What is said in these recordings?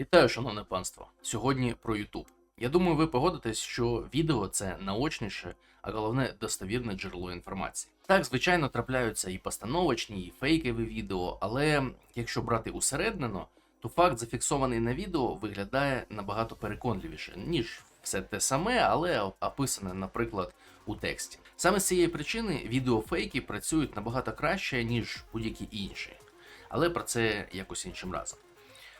Вітаю, шановне панство. Сьогодні про YouTube. Я думаю, ви погодитесь, що відео це наочніше, а головне достовірне джерело інформації. Так, звичайно, трапляються і постановочні, і фейкові відео, але якщо брати усереднено, то факт, зафіксований на відео, виглядає набагато переконливіше, ніж все те саме, але описане, наприклад, у тексті. Саме з цієї причини відеофейки працюють набагато краще, ніж будь-які інші. Але про це якось іншим разом.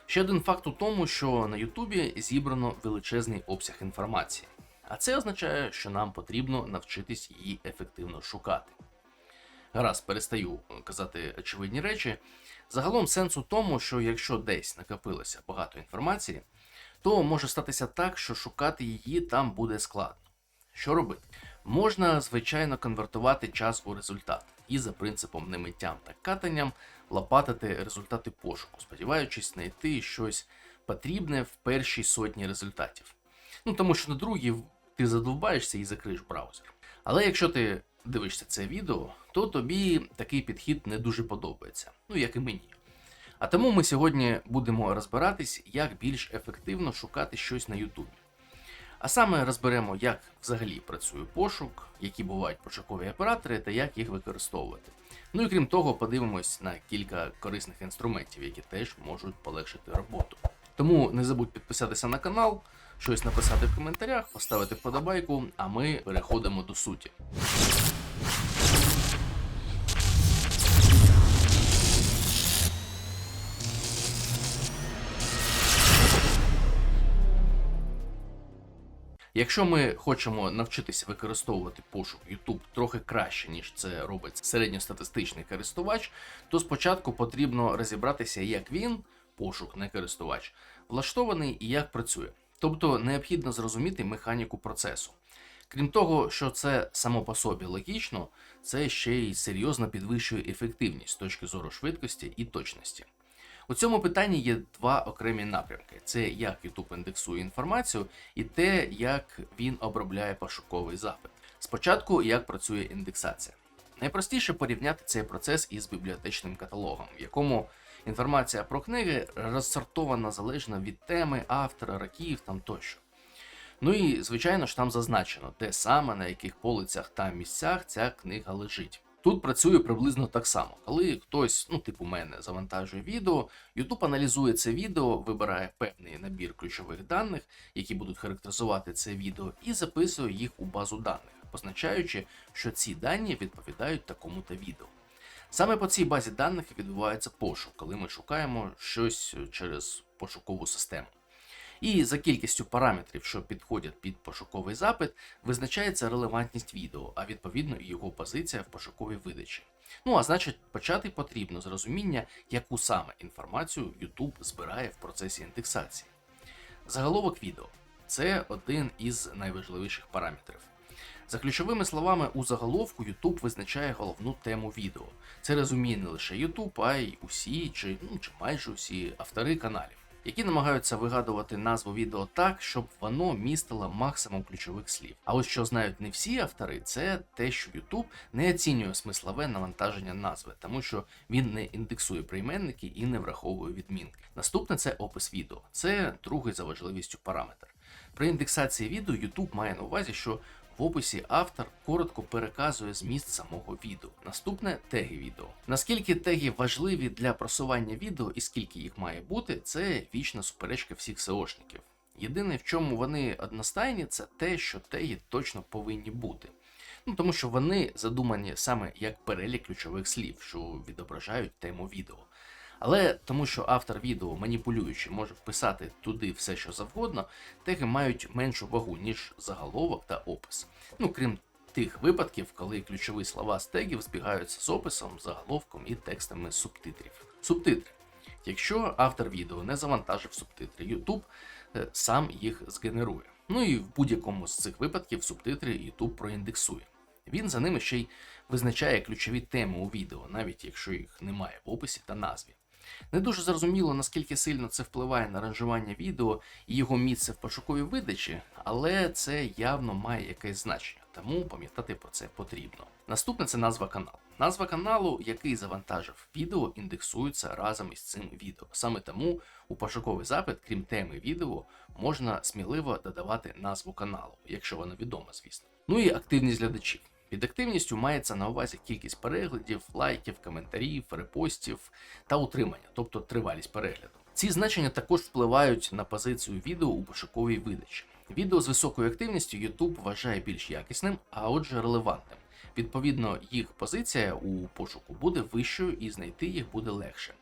Ще один факт у тому, що на Ютубі зібрано величезний обсяг інформації, а це означає, що нам потрібно навчитись її ефективно шукати. Гаразд, перестаю казати очевидні речі. Загалом сенс у тому, що якщо десь накопилося багато інформації, то може статися так, що шукати її там буде складно. Що робити? Можна, звичайно, конвертувати час у результат і за принципом немиттям та катанням лопатити результати пошуку, сподіваючись знайти щось потрібне в першій сотні результатів. Ну тому що на другій ти задовбаєшся і закриєш браузер. Але якщо ти дивишся це відео, то тобі такий підхід не дуже подобається, ну як і мені. А тому ми сьогодні будемо розбиратись, як більш ефективно шукати щось на Ютубі. А саме розберемо, як взагалі працює пошук, які бувають пошукові оператори та як їх використовувати. Ну і крім того, подивимось на кілька корисних інструментів, які теж можуть полегшити роботу. Тому не забудь підписатися на канал, щось написати в коментарях, поставити вподобайку, а ми переходимо до суті. Якщо ми хочемо навчитися використовувати пошук YouTube трохи краще, ніж це робить середньостатистичний користувач, то спочатку потрібно розібратися, як він, пошук, не користувач, влаштований і як працює. Тобто необхідно зрозуміти механіку процесу. Крім того, що це само по собі логічно, це ще й серйозно підвищує ефективність з точки зору швидкості і точності. У цьому питанні є два окремі напрямки: це як YouTube індексує інформацію, і те, як він обробляє пошуковий запит. Спочатку, як працює індексація. Найпростіше порівняти цей процес із бібліотечним каталогом, в якому інформація про книги розсортована залежно від теми, автора, років там тощо. Ну і, звичайно ж, там зазначено, де саме на яких полицях та місцях ця книга лежить. Тут працює приблизно так само. Коли хтось, ну типу мене, завантажує відео, YouTube аналізує це відео, вибирає певний набір ключових даних, які будуть характеризувати це відео, і записує їх у базу даних, позначаючи, що ці дані відповідають такому-то відео. Саме по цій базі даних відбувається пошук, коли ми шукаємо щось через пошукову систему. І за кількістю параметрів, що підходять під пошуковий запит, визначається релевантність відео, а відповідно і його позиція в пошуковій видачі. Ну а значить, почати потрібно з розуміння, яку саме інформацію YouTube збирає в процесі індексації. Заголовок відео це один із найважливіших параметрів. За ключовими словами, у заголовку YouTube визначає головну тему відео. Це розуміє не лише YouTube, а й усі чи, ну, чи майже усі автори каналів які намагаються вигадувати назву відео так, щоб воно містило максимум ключових слів. А ось що знають не всі автори, це те, що YouTube не оцінює смислове навантаження назви, тому що він не індексує прийменники і не враховує відмінки. Наступне це опис відео. Це другий за важливістю параметр. При індексації відео YouTube має на увазі, що в описі автор коротко переказує зміст самого відео. Наступне теги відео. Наскільки теги важливі для просування відео і скільки їх має бути, це вічна суперечка всіх SEOшників. Єдине, в чому вони одностайні, це те, що теги точно повинні бути. Ну тому що вони задумані саме як перелік ключових слів, що відображають тему відео. Але тому, що автор відео, маніпулюючи, може вписати туди все, що завгодно, теги мають меншу вагу, ніж заголовок та опис. Ну, крім тих випадків, коли ключові слова з тегів збігаються з описом, заголовком і текстами субтитрів. Субтитри. Якщо автор відео не завантажив субтитри, YouTube е, сам їх згенерує. Ну і в будь-якому з цих випадків субтитри YouTube проіндексує. Він за ними ще й визначає ключові теми у відео, навіть якщо їх немає в описі та назві. Не дуже зрозуміло, наскільки сильно це впливає на ранжування відео і його місце в пошуковій видачі, але це явно має якесь значення, тому пам'ятати про це потрібно. Наступне це назва каналу. Назва каналу, який завантажив відео, індексується разом із цим відео. Саме тому у пошуковий запит, крім теми відео, можна сміливо додавати назву каналу, якщо вона відома, звісно. Ну і активність глядачів. Під активністю мається на увазі кількість переглядів, лайків, коментарів, репостів та утримання, тобто тривалість перегляду. Ці значення також впливають на позицію відео у пошуковій видачі. Відео з високою активністю YouTube вважає більш якісним, а отже релевантним. Відповідно, їх позиція у пошуку буде вищою і знайти їх буде легше.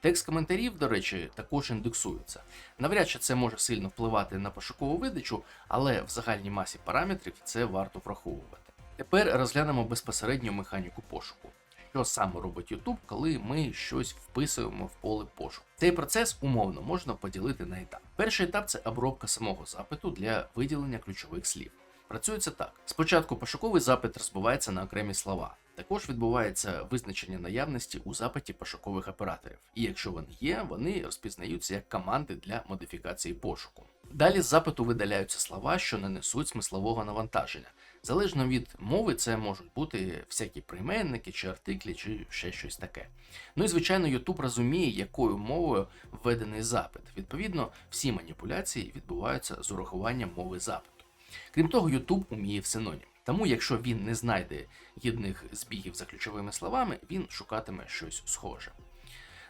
Текст коментарів, до речі, також індексується. Навряд чи це може сильно впливати на пошукову видачу, але в загальній масі параметрів це варто враховувати. Тепер розглянемо безпосередньо механіку пошуку. Що саме робить YouTube, коли ми щось вписуємо в поле пошуку. Цей процес умовно можна поділити на етап. Перший етап це обробка самого запиту для виділення ключових слів. Працює це так: спочатку пошуковий запит розбивається на окремі слова. Також відбувається визначення наявності у запиті пошукових операторів, і якщо вони є, вони розпізнаються як команди для модифікації пошуку. Далі з запиту видаляються слова, що не несуть смислового навантаження. Залежно від мови, це можуть бути всякі прийменники чи артиклі, чи ще щось таке. Ну і звичайно, YouTube розуміє, якою мовою введений запит. Відповідно, всі маніпуляції відбуваються з урахуванням мови запиту. Крім того, YouTube уміє в синонім. Тому, якщо він не знайде гідних збігів за ключовими словами, він шукатиме щось схоже.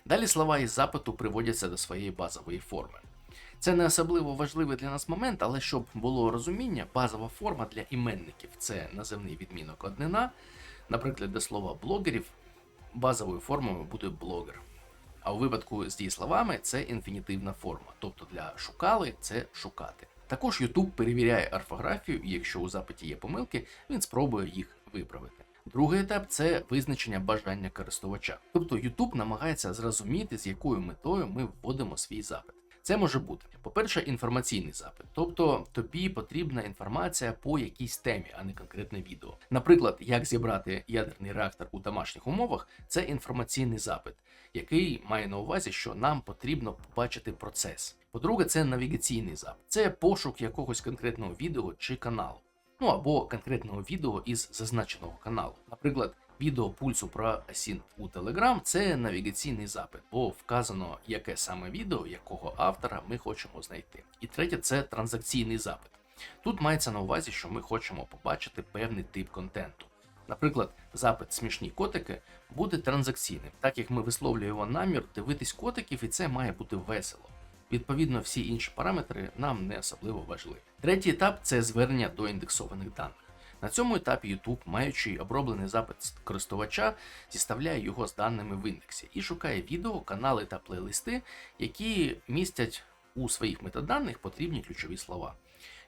Далі слова із запиту приводяться до своєї базової форми. Це не особливо важливий для нас момент, але щоб було розуміння, базова форма для іменників це називний відмінок однина. Наприклад, до слова блогерів базовою формою буде блогер. А у випадку з дієсловами це інфінітивна форма, тобто для шукали це шукати. Також YouTube перевіряє орфографію, і якщо у запиті є помилки, він спробує їх виправити. Другий етап це визначення бажання користувача. Тобто YouTube намагається зрозуміти, з якою метою ми вводимо свій запит. Це може бути, по-перше, інформаційний запит, тобто тобі потрібна інформація по якійсь темі, а не конкретне відео. Наприклад, як зібрати ядерний реактор у домашніх умовах, це інформаційний запит, який має на увазі, що нам потрібно побачити процес. По-друге, це навігаційний запит, це пошук якогось конкретного відео чи каналу. Ну або конкретного відео із зазначеного каналу. Наприклад, відео пульсу про Асінт у Telegram – це навігаційний запит, бо вказано, яке саме відео, якого автора ми хочемо знайти. І третє це транзакційний запит. Тут мається на увазі, що ми хочемо побачити певний тип контенту. Наприклад, запит смішні котики буде транзакційним, так як ми висловлюємо намір дивитись котиків, і це має бути весело. Відповідно, всі інші параметри нам не особливо важливі. Третій етап це звернення до індексованих даних. На цьому етапі YouTube, маючи оброблений запит користувача, зіставляє його з даними в індексі і шукає відео, канали та плейлисти, які містять у своїх метаданих потрібні ключові слова.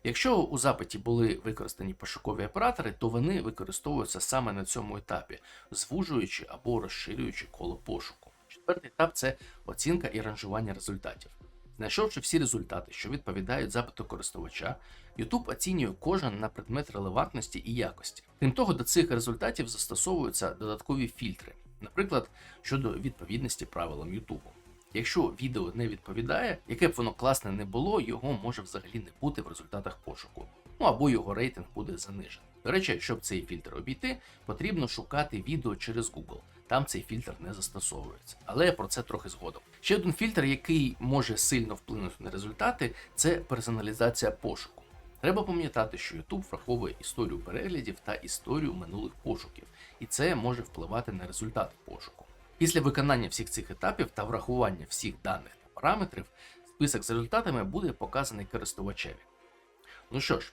Якщо у запиті були використані пошукові оператори, то вони використовуються саме на цьому етапі, звужуючи або розширюючи коло пошуку. Четвертий етап це оцінка і ранжування результатів. Знайшовши всі результати, що відповідають запиту користувача, YouTube оцінює кожен на предмет релевантності і якості. Крім того, до цих результатів застосовуються додаткові фільтри, наприклад, щодо відповідності правилам YouTube. Якщо відео не відповідає, яке б воно класне не було, його може взагалі не бути в результатах пошуку, ну або його рейтинг буде занижений. До речі, щоб цей фільтр обійти, потрібно шукати відео через Google. Там цей фільтр не застосовується. Але про це трохи згодом. Ще один фільтр, який може сильно вплинути на результати, це персоналізація пошуку. Треба пам'ятати, що YouTube враховує історію переглядів та історію минулих пошуків, і це може впливати на результати пошуку. Після виконання всіх цих етапів та врахування всіх даних та параметрів, список з результатами буде показаний користувачеві. Ну що ж,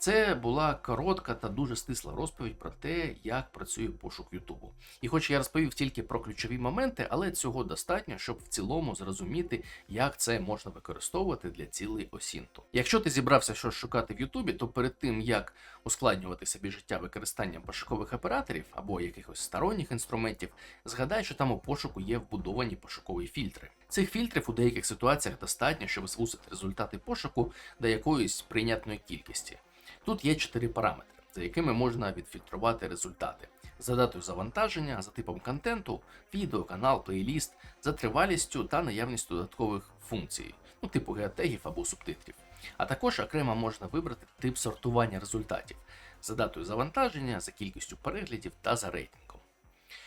це була коротка та дуже стисла розповідь про те, як працює пошук Ютубу. І хоч я розповів тільки про ключові моменти, але цього достатньо, щоб в цілому зрозуміти, як це можна використовувати для цілей осінту. Якщо ти зібрався щось шукати в Ютубі, то перед тим як ускладнювати собі життя використанням пошукових операторів або якихось сторонніх інструментів, згадай, що там у пошуку є вбудовані пошукові фільтри. Цих фільтрів у деяких ситуаціях достатньо, щоб звузити результати пошуку до якоїсь прийнятної кількості. Тут є чотири параметри, за якими можна відфільтрувати результати: за датою завантаження, за типом контенту, відео, канал, плейліст, за тривалістю та наявністю додаткових функцій, ну типу геотегів або субтитрів. А також окремо можна вибрати тип сортування результатів за датою завантаження, за кількістю переглядів та за рейтингом.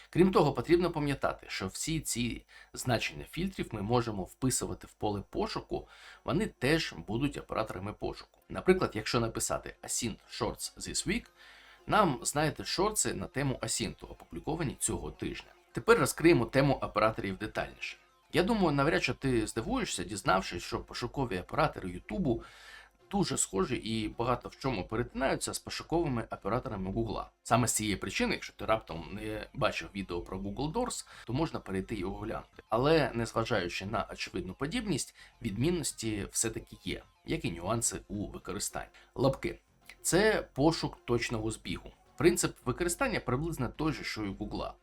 Крім того, потрібно пам'ятати, що всі ці значення фільтрів ми можемо вписувати в поле пошуку, вони теж будуть операторами пошуку. Наприклад, якщо написати Asint Shorts this week, нам знаєте шорти на тему Асінту, опубліковані цього тижня. Тепер розкриємо тему операторів детальніше. Я думаю, навряд чи ти здивуєшся, дізнавшись, що пошукові оператори Ютубу дуже схожі і багато в чому перетинаються з пошуковими операторами Гугла. Саме з цієї причини, якщо ти раптом не бачив відео про Google Doors, то можна перейти його глянути. Але незважаючи на очевидну подібність, відмінності все-таки є, як і нюанси у використанні. Лапки це пошук точного збігу. Принцип використання приблизно той же, що і Гугла.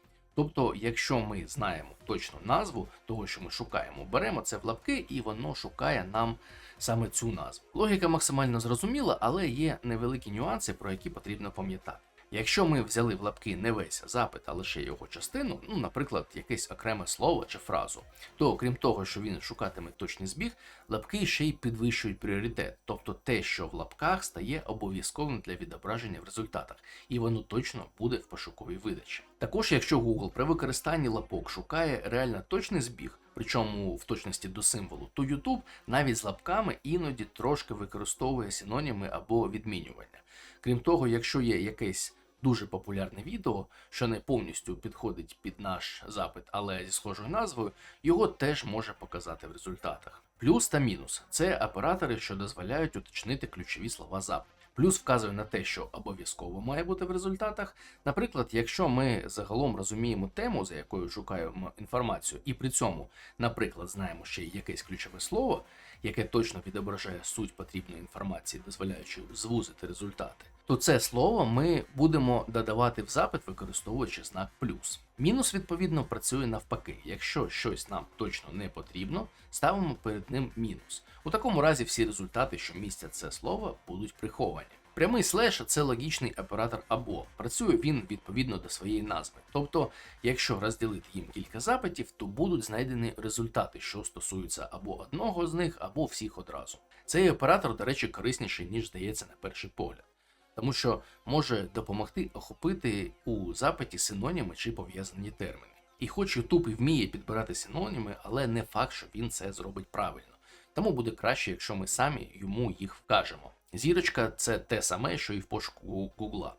Тобто, якщо ми знаємо точну назву того, що ми шукаємо, беремо це в лапки, і воно шукає нам саме цю назву. Логіка максимально зрозуміла, але є невеликі нюанси, про які потрібно пам'ятати. Якщо ми взяли в лапки не весь запит, а лише його частину, ну, наприклад, якесь окреме слово чи фразу, то окрім того, що він шукатиме точний збіг, лапки ще й підвищують пріоритет, тобто те, що в лапках стає обов'язковим для відображення в результатах, і воно точно буде в пошуковій видачі. Також, якщо Google при використанні лапок шукає реально точний збіг, причому в точності до символу, то YouTube навіть з лапками іноді трошки використовує синоніми або відмінювання. Крім того, якщо є якесь дуже популярне відео, що не повністю підходить під наш запит, але зі схожою назвою, його теж може показати в результатах. Плюс та мінус це оператори, що дозволяють уточнити ключові слова запиту. Плюс вказує на те, що обов'язково має бути в результатах. Наприклад, якщо ми загалом розуміємо тему, за якою шукаємо інформацію, і при цьому, наприклад, знаємо ще якесь ключове слово, яке точно відображає суть потрібної інформації, дозволяючи звузити результати, то це слово ми будемо додавати в запит, використовуючи знак плюс. Мінус, відповідно, працює навпаки. Якщо щось нам точно не потрібно, ставимо перед ним мінус. У такому разі всі результати, що містять це слово, будуть приховані. Прямий слеш це логічний оператор або працює він відповідно до своєї назви. Тобто, якщо розділити їм кілька запитів, то будуть знайдені результати, що стосуються або одного з них, або всіх одразу. Цей оператор, до речі, корисніший, ніж здається на перший погляд. Тому що може допомогти охопити у запиті синоніми чи пов'язані терміни. І хоч YouTube і вміє підбирати синоніми, але не факт, що він це зробить правильно. Тому буде краще, якщо ми самі йому їх вкажемо. Зірочка це те саме, що і в пошуку Гугла.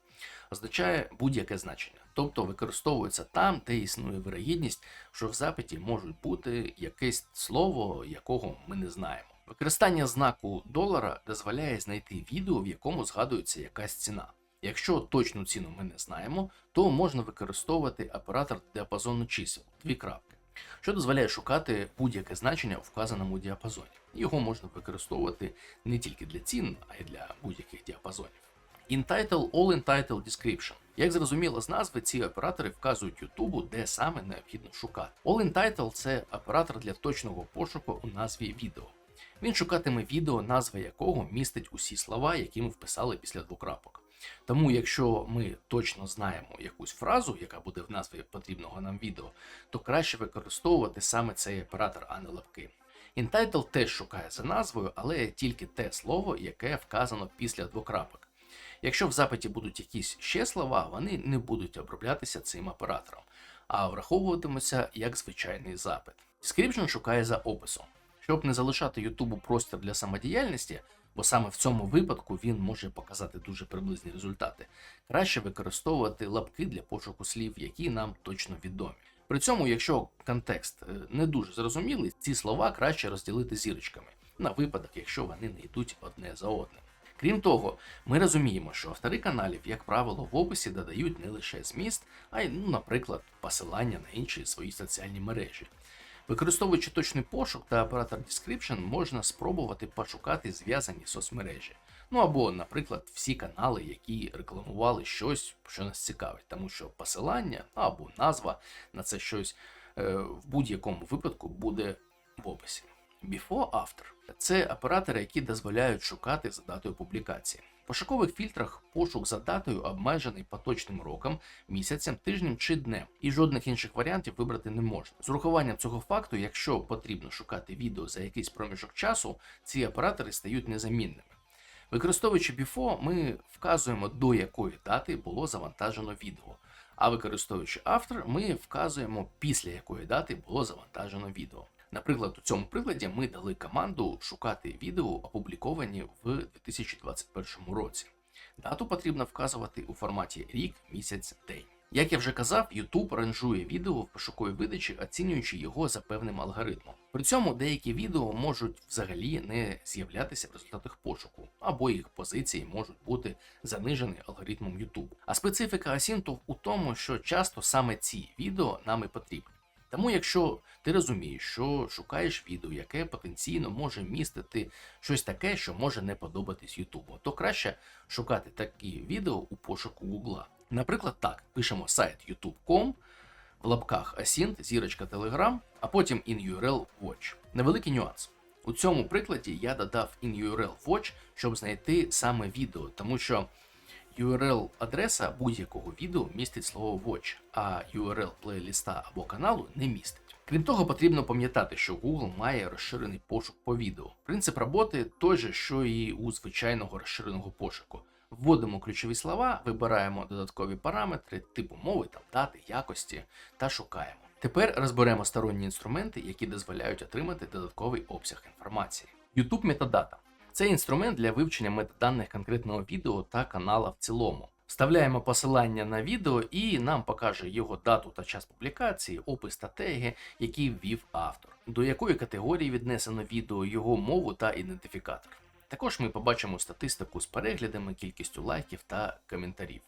Означає будь-яке значення, тобто використовується там, де існує вирогідність, що в запиті можуть бути якесь слово, якого ми не знаємо. Використання знаку долара дозволяє знайти відео, в якому згадується якась ціна. Якщо точну ціну ми не знаємо, то можна використовувати оператор діапазону чисел дві крапки, що дозволяє шукати будь-яке значення у вказаному діапазоні. Його можна використовувати не тільки для цін, а й для будь-яких діапазонів. Entitle All Entitle Description. Як зрозуміло з назви, ці оператори вказують Ютубу, де саме необхідно шукати. All Entitle – це оператор для точного пошуку у назві відео. Він шукатиме відео, назва якого містить усі слова, які ми вписали після двокрапок. Тому, якщо ми точно знаємо якусь фразу, яка буде в назві потрібного нам відео, то краще використовувати саме цей оператор, а не лапки. Entitle теж шукає за назвою, але тільки те слово, яке вказано після двокрапок. Якщо в запиті будуть якісь ще слова, вони не будуть оброблятися цим оператором, а враховуватимуться як звичайний запит. Description шукає за описом. Щоб не залишати Ютубу простір для самодіяльності, бо саме в цьому випадку він може показати дуже приблизні результати, краще використовувати лапки для пошуку слів, які нам точно відомі. При цьому, якщо контекст е, не дуже зрозумілий, ці слова краще розділити зірочками на випадок, якщо вони не йдуть одне за одним. Крім того, ми розуміємо, що автори каналів, як правило, в описі додають не лише зміст, а й, ну, наприклад, посилання на інші свої соціальні мережі. Використовуючи точний пошук та оператор Description, можна спробувати пошукати зв'язані соцмережі. Ну або, наприклад, всі канали, які рекламували щось, що нас цікавить, тому що посилання або назва на це щось е, в будь-якому випадку буде в описі. Before After це оператори, які дозволяють шукати за датою публікації. В пошукових фільтрах пошук за датою обмежений поточним роком, місяцем, тижнем чи днем, і жодних інших варіантів вибрати не можна. З урахуванням цього факту, якщо потрібно шукати відео за якийсь проміжок часу, ці оператори стають незамінними. Використовуючи Before, ми вказуємо, до якої дати було завантажено відео. А використовуючи автор, ми вказуємо, після якої дати було завантажено відео. Наприклад, у цьому прикладі ми дали команду шукати відео, опубліковані в 2021 році. Дату потрібно вказувати у форматі рік, місяць, день. Як я вже казав, YouTube ранжує відео в пошуковій видачі, оцінюючи його за певним алгоритмом. При цьому деякі відео можуть взагалі не з'являтися в результатах пошуку, або їх позиції можуть бути занижені алгоритмом YouTube. А специфіка асінту у тому, що часто саме ці відео нам і потрібні. Тому, якщо ти розумієш, що шукаєш відео, яке потенційно може містити щось таке, що може не подобатись Ютубу, то краще шукати такі відео у пошуку Гугла. Наприклад, так, пишемо сайт youtube.com, в лапках Asint, зірочка Telegram, а потім InURL Watch. Невеликий нюанс. У цьому прикладі я додав InURL Watch, щоб знайти саме відео, тому що URL-адреса будь-якого відео містить слово Watch, а URL плейліста або каналу не містить. Крім того, потрібно пам'ятати, що Google має розширений пошук по відео. Принцип роботи той же, що і у звичайного розширеного пошуку. Вводимо ключові слова, вибираємо додаткові параметри, типу мови, там, дати, якості та шукаємо. Тепер розберемо сторонні інструменти, які дозволяють отримати додатковий обсяг інформації. YouTube Metadata – це інструмент для вивчення метаданих конкретного відео та канала в цілому. Вставляємо посилання на відео і нам покаже його дату та час публікації, опис та теги, які ввів автор, до якої категорії віднесено відео, його мову та ідентифікатор. Також ми побачимо статистику з переглядами, кількістю лайків та коментарів.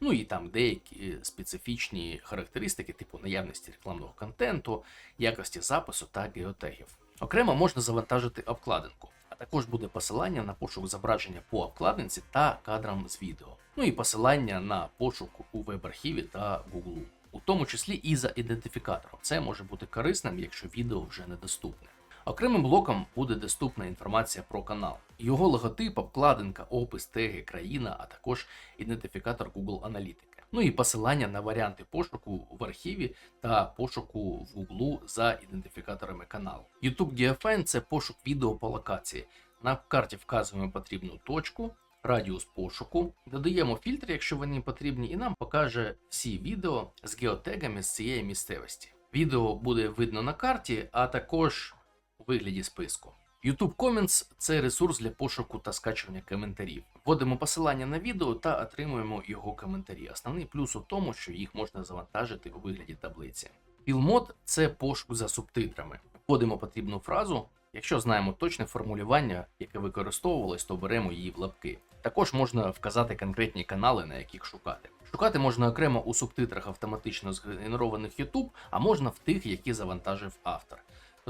Ну і там деякі специфічні характеристики, типу наявності рекламного контенту, якості запису та геотегів. Окремо можна завантажити обкладинку, також буде посилання на пошук зображення по обкладинці та кадрам з відео. Ну і посилання на пошук у веб-архіві та Google, у тому числі і за ідентифікатором. Це може бути корисним, якщо відео вже недоступне. Окремим блоком буде доступна інформація про канал, його логотип, обкладинка, опис, теги, країна, а також ідентифікатор Google Аналітики. Ну і посилання на варіанти пошуку в архіві та пошуку в Google за ідентифікаторами каналу. YouTube GFN – це пошук відео по локації. На карті вказуємо потрібну точку, радіус пошуку, додаємо фільтри, якщо вони потрібні, і нам покаже всі відео з геотегами з цієї місцевості. Відео буде видно на карті, а також у вигляді списку. YouTube Comments – це ресурс для пошуку та скачування коментарів. Вводимо посилання на відео та отримуємо його коментарі. Основний плюс у тому, що їх можна завантажити у вигляді таблиці. Filmod – це пошук за субтитрами. Вводимо потрібну фразу. Якщо знаємо точне формулювання, яке використовувалось, то беремо її в лапки. Також можна вказати конкретні канали, на яких шукати. Шукати можна окремо у субтитрах автоматично згенерованих YouTube, а можна в тих, які завантажив автор.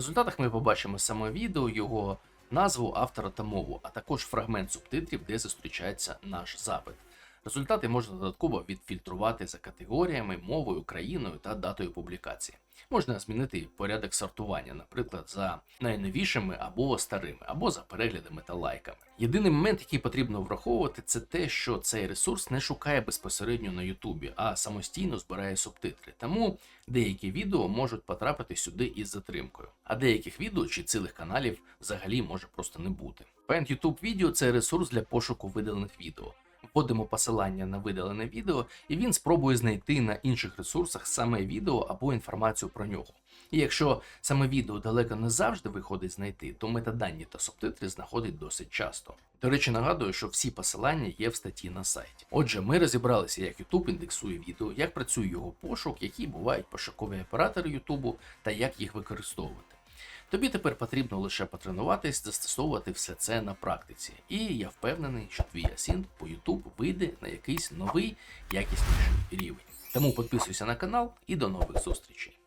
Результатах ми побачимо саме відео, його назву автора та мову, а також фрагмент субтитрів, де зустрічається наш запит. Результати можна додатково відфільтрувати за категоріями, мовою, країною та датою публікації. Можна змінити порядок сортування, наприклад, за найновішими або старими, або за переглядами та лайками. Єдиний момент, який потрібно враховувати, це те, що цей ресурс не шукає безпосередньо на Ютубі, а самостійно збирає субтитри. Тому деякі відео можуть потрапити сюди із затримкою, а деяких відео чи цілих каналів взагалі може просто не бути. Paint YouTube відео це ресурс для пошуку видалених відео. Вводимо посилання на видалене відео, і він спробує знайти на інших ресурсах саме відео або інформацію про нього. І якщо саме відео далеко не завжди виходить знайти, то метадані та субтитри знаходить досить часто. До речі, нагадую, що всі посилання є в статті на сайті. Отже, ми розібралися, як YouTube індексує відео, як працює його пошук, які бувають пошукові оператори YouTube та як їх використовувати. Тобі тепер потрібно лише потренуватись, застосовувати все це на практиці. І я впевнений, що твій асінт по YouTube вийде на якийсь новий якісніший рівень. Тому підписуйся на канал і до нових зустрічей.